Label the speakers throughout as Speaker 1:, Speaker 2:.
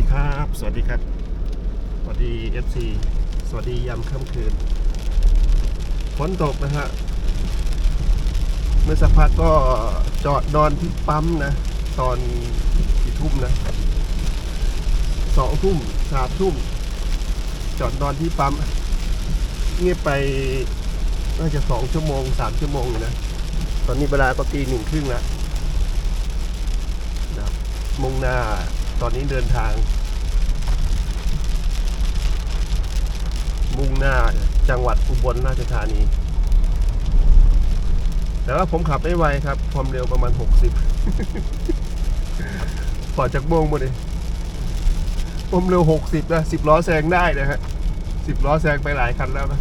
Speaker 1: ดีครับ สวัสดีครับ สวัสดี FC สวัสดียามค่ำคืน ฝนตกนะฮะ เมื่อสักพักก็จอดนอนที่ปั๊มนะ ตอนกี่ทุ่มนะ สองทุ่มสามทุ่ม จอดนอนที่ปั๊ม เงียบไปน่าจะสองชั่วโมงสามชั่วโมงอยู่นะ ตอนนี้เวลาก็ตีหนึ่งครึ่งแล้วนะมุ่งหน้า ตอนนี้เดินทาง มุ่งหน้าจังหวัดอุบลราชธานี แต่ว่าผมขับไม่ไวครับ ความเร็วประมาณ 60พอจากโมงมดเลยความเร็ว 60 นะ 10 ล้อแซงได้นะฮะ 10 ล้อแซงไปหลายคันแล้วนะ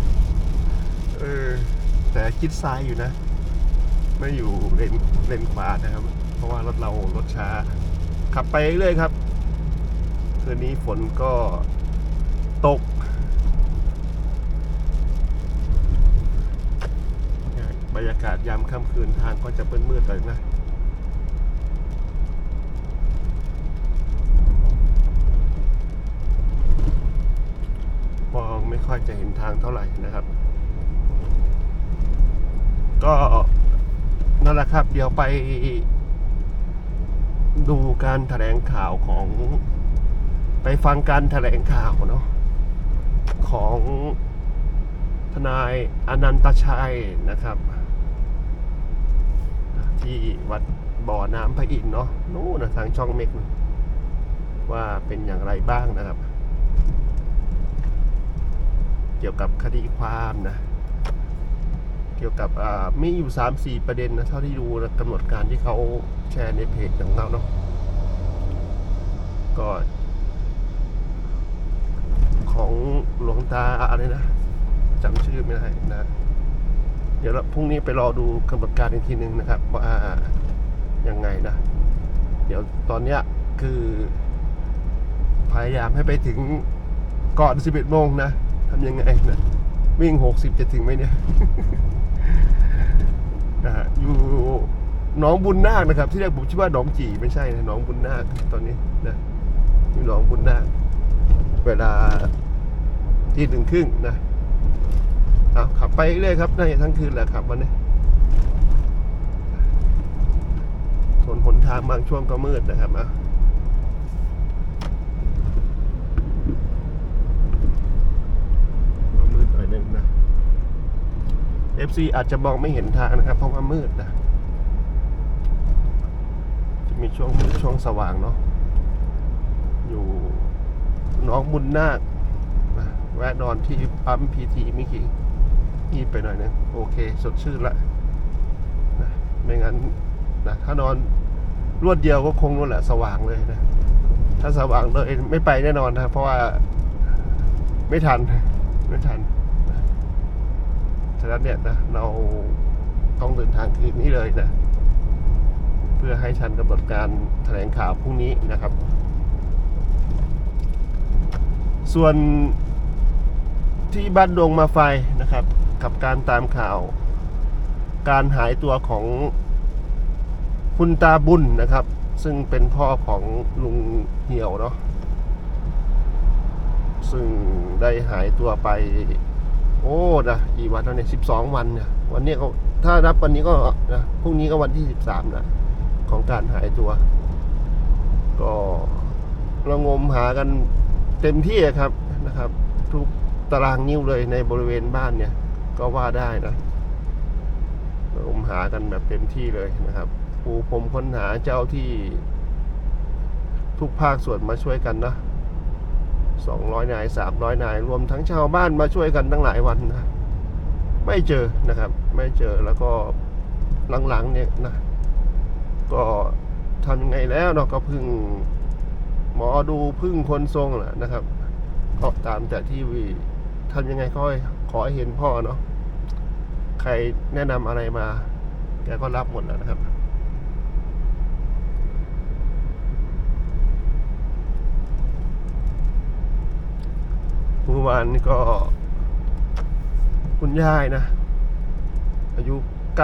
Speaker 1: เออ แต่คิดซ้ายอยู่นะ ไม่อยู่เลนเลนขวานะครับ เพราะว่ารถเรารถช้าขับไปเรื่อยครับ คืนนี้ฝนก็ตก บรรยากาศยามค่ำคืนทางก็จะมืดๆหน่อยนะมองไม่ค่อยจะเห็นทางเท่าไหร่นะครับ ก็นั่นแหละครับ เดี๋ยวไปดูการแถลงข่าวของ ไปฟังการแถลงข่าวเนาะของทนายอนันตชัยนะครับ ที่วัดบ่อน้ำพระอินทร์เนาะนู่นนะทางช่องเม็กว่าเป็นอย่างไรบ้างนะครับ เกี่ยวกับคดีความนะ เกี่ยวกับอ่ามีอยู่สามสี่ประเด็นนะ เท่าที่ดูนะกำหนดการที่เขาแชร์ในเพจของเราเนาะก็ ของหลวงตาอะไรนะจำชื่อไม่ได้นะ เดี๋ยวเราพรุ่งนี้ไปรอดูกำหนดการอีกทีหนึ่งนะครับว่ายังไงนะ เดี๋ยวตอนเนี้ยคือ พยายามให้ไปถึงก่อน 11โมงนะทำยังไงนะวิ่ง 60 จะถึงไหมเนี่ยนะฮะอยู่หนองบุญนาคนะครับ ที่แรกผมคิดว่าหนองจีไม่ใช่นะหนองบุญนาคตอนนี้นะอยู่หนองบุญนาคเวลา ที่หนึ่งครึ่งนะเอาขับไปเรื่อยครับได้ทั้งคืนแหละครับวันนี้ส่วนหนทางบางช่วงก็มืดนะครับอะมืดหน่อยนึงนะ FC อาจจะมองไม่เห็นทางนะครับ เพราะว่ามืดนะจะมีช่วงมืดช่วงสว่างเนาะอยู่น้องบุญนาค แวะนอนที่ปั๊มพีทีมิกี่งีบไปหน่อยนึงโอเค สดชื่นละนะไม่งั้นนะถ้านอนรวดเดียวก็คงนู่นแหละสว่างเลยนะ ถ้าสว่างเลยไม่ไปแน่นอนนะเพราะว่าไม่ทัน ไม่ทันฉะนั้นเนี่ยนะเราต้องเดินทางคืนนี้เลยนะ เพื่อให้ทันกำหนดการแถลงข่าวพรุ่งนี้นะครับ ส่วน ที่บ้านดงมาไฟนะครับ กับการตามข่าว การหายตัวของคุณตาบุญนะครับ ซึ่งเป็นพ่อของลุงเหี่ยวเนาะซึ่งได้หายตัวไป โอ้นะกี่วันแล้วเนี่ยสิบสองวันเนี่ยวันนี้ก็ถ้านับวันนี้ก็นะพรุ่งนี้ก็วันที่สิบสามนะของการหายตัว ก็รางมหากันเต็มที่อะครับนะครับ ทุก ตารางนิ้วเลยในบริเวณบ้านเนี่ย ก็ว่าได้นะผมหากันแบบเต็มที่เลยนะครับ ปูพรมค้นหาเจ้าที่ ทุกภาคส่วนมาช่วยกันนะสองร้อยนายสามร้อยนาย รวมทั้งชาวบ้านมาช่วยกันตั้งหลายวันนะไม่เจอนะครับ ไม่เจอแล้วก็หลังๆเนี่ยนะ ก็ทำยังไงแล้วเนาะก็พึ่งหมอดูพึ่งคนทรงแหละนะครับ ก็ตามแต่ที่วี ทำยังไงก็ขอให้เห็นพ่อเนาะใครแนะนำอะไรมา แกก็รับหมดแล้วนะครับ เมื่อวานนี้ก็ คุณยายนะ อายุ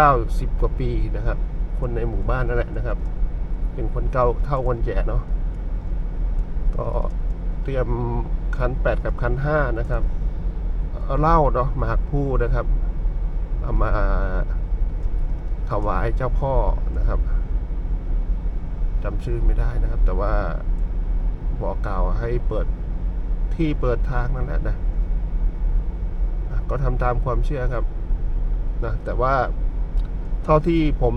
Speaker 1: 90 กว่าปีนะครับ คนในหมู่บ้านนั่นแหละนะครับ เป็นคนเก่าเท่าคนแก่เนาะก็เตรียมคันแปดกับคันห้านะครับ เหล้าเนาะหมากผู้นะครับเอามาถวายเจ้าพ่อนะครับจำชื่อไม่ได้นะครับ แต่ว่าบอกกล่าวให้เปิดที่เปิดทางนั่นแหละนะอะก็ทำตามความเชื่อครับนะแต่ว่าเท่าที่ผม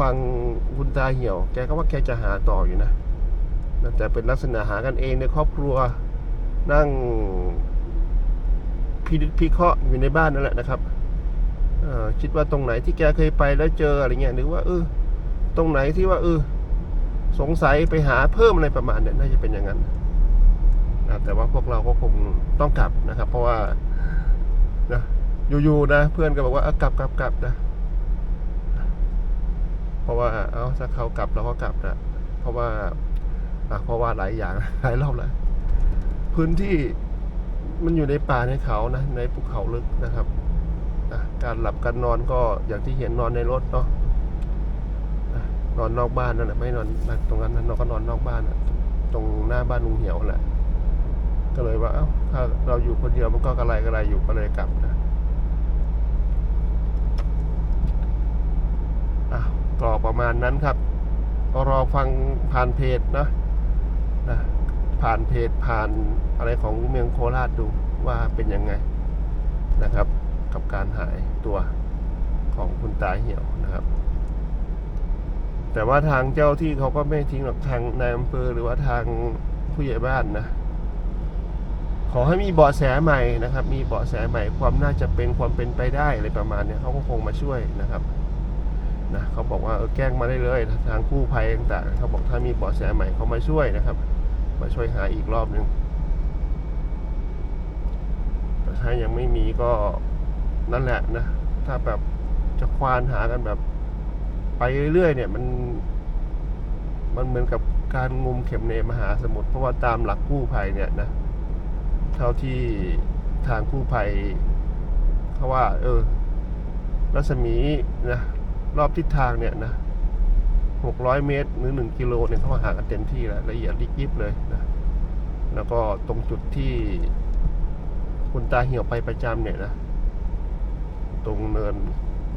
Speaker 1: ฟังคุณตาเหี่ยว แกก็ว่าแกจะหาต่ออยู่นะนะแต่เป็นลักษณะหากันเองในครอบครัวนั่ง พินิจพิเคราะห์อยู่ในบ้านนั่นแหละนะครับคิดว่าตรงไหนที่แกเคยไปแล้วเจออะไรเงี้ยหรือว่าเออตรงไหนที่ว่าเออสงสัยไปหาเพิ่มอะไรประมาณเนี้ยน่าจะเป็นอย่างนั้นนะแต่ว่าพวกเราก็คงต้องกลับนะครับ เพราะว่านะอยู่ๆนะ เพื่อนก็บอกว่าเอากลับกลับกลับนะ เพราะว่าเอาถ้าเขากลับเราก็กลับนะเพราะว่าเพราะว่าหลายอย่างหลายรอบแล้วพื้นที่ มันอยู่ในป่าในเขานะ ในภูเขาลึกนะครับนะการหลับการนอนก็อย่างที่เห็นนอนในรถเนาะนอนนอกบ้านนั่นแหละไม่นอนนะตรงนั้นนะเราก็นอนนอกบ้านนะตรงหน้าบ้านลุงเหี่ยวแหละก็เลยว่าเอ้าถ้าเราอยู่คนเดียวมันก็กระไรกระไรอยู่ก็เลยกลับนะอะก็ประมาณนั้นครับรอฟังผ่านเพจนะนะ ผ่านเพจผ่านอะไรของเมืองโคราชดูว่าเป็นยังไงนะครับ กับการหายตัวของคุณตาเหี่ยวนะครับ แต่ว่าทางเจ้าที่เขาก็ไม่ทิ้งหรอกทางนายอำเภอหรือว่าทางผู้ใหญ่บ้านนะ ขอให้มีเบาะแสใหม่นะครับ มีเบาะแสใหม่ความน่าจะเป็นความเป็นไปได้อะไรประมาณเนี้ยเขาก็คงมาช่วยนะครับนะเขาบอกว่าเออแกล้งมาได้เลย ทางกู้ภัยต่างๆเขาบอกถ้ามีเบาะแสใหม่เขามาช่วยนะครับ มาช่วยหาอีกรอบหนึ่งแต่ถ้ายังไม่มีก็นั่นแหละนะ ถ้าแบบจะควานหากันแบบ ไปเรื่อยๆเนี่ยมัน มันเหมือนกับการงมเข็มในมหาสมุทรเพราะว่าตามหลักกู้ภัยเนี่ยนะ เท่าที่ทางกู้ภัยเขาว่า เออรัศมีนะรอบทิศทางเนี่ยนะ หกร้อยเมตรหรือหนึ่งกิโลเนี่ยเขาหากันเต็มที่แล้วละเอียดยิบเลยนะแล้วก็ตรงจุดที่คุณตาเหี่ยวไปประจำเนี่ยนะตรงเนิน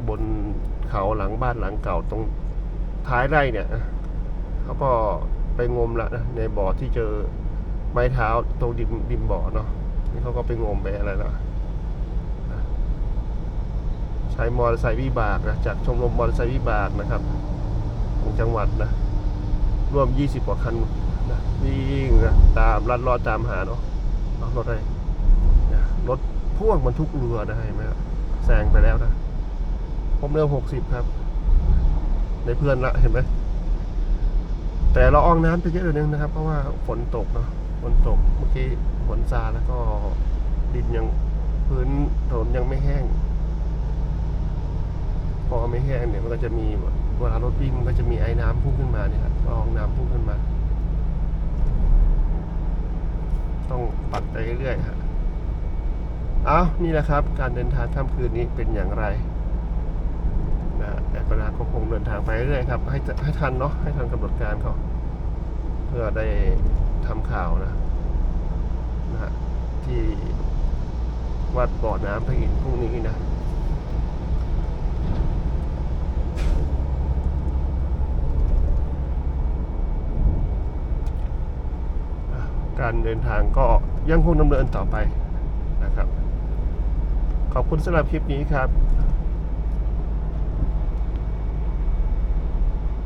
Speaker 1: บนเขาหลังบ้านหลังเก่าตรงท้ายไร่เนี่ยเขาก็ไปงมละนะในบ่อที่เจอไม้เท้าตรงดิมดิมบ่อเนาะนี่เขาก็ไปงมไปอะไรนะใช้มอเตอร์ไซค์วิบากนะจากชมรมมอเตอร์ไซค์วิบากนะครับ ของจังหวัดนะร่วม 20 กว่าคันนะวิ่งนะตามลัดเลอตามหาเนาะเอารถอะไรนะรถพ่วงบรรทุกเรือนะเห็นไหมแซงไปแล้วนะผมเร็วหกสิบครับ ในเพื่อนละเห็นไหมแต่เราอองน้ำไปเยอะเลยนึงนะครับ เพราะว่าฝนตกเนาะฝนตกเมื่อกี้ฝนซาแล้วก็ดินยังพื้นถนนยังไม่แห้ง พอไม่แห้งเนี่ยมันก็จะมี เวลารถวิ่งมันก็จะมีไอ้น้ำพุ่งขึ้นมาเนี่ยครับลองน้ำพุ่งขึ้นมา ต้องปัดไปเรื่อยๆครับเอานี่แหละครับ การเดินทางค่ำคืนนี้เป็นอย่างไรนะแต่ก็นาก็คงเดินทางไปเรื่อยครับ ให้ให้ทันเนาะให้ทันกำหนดการเขาเพื่อได้ทำข่าวนะนะฮะที่วัดบ่อน้ำพระอินทร์พรุ่งนี้นะ การเดินทางก็ยังคงดำเนินต่อไปนะครับ ขอบคุณสำหรับคลิปนี้ครับ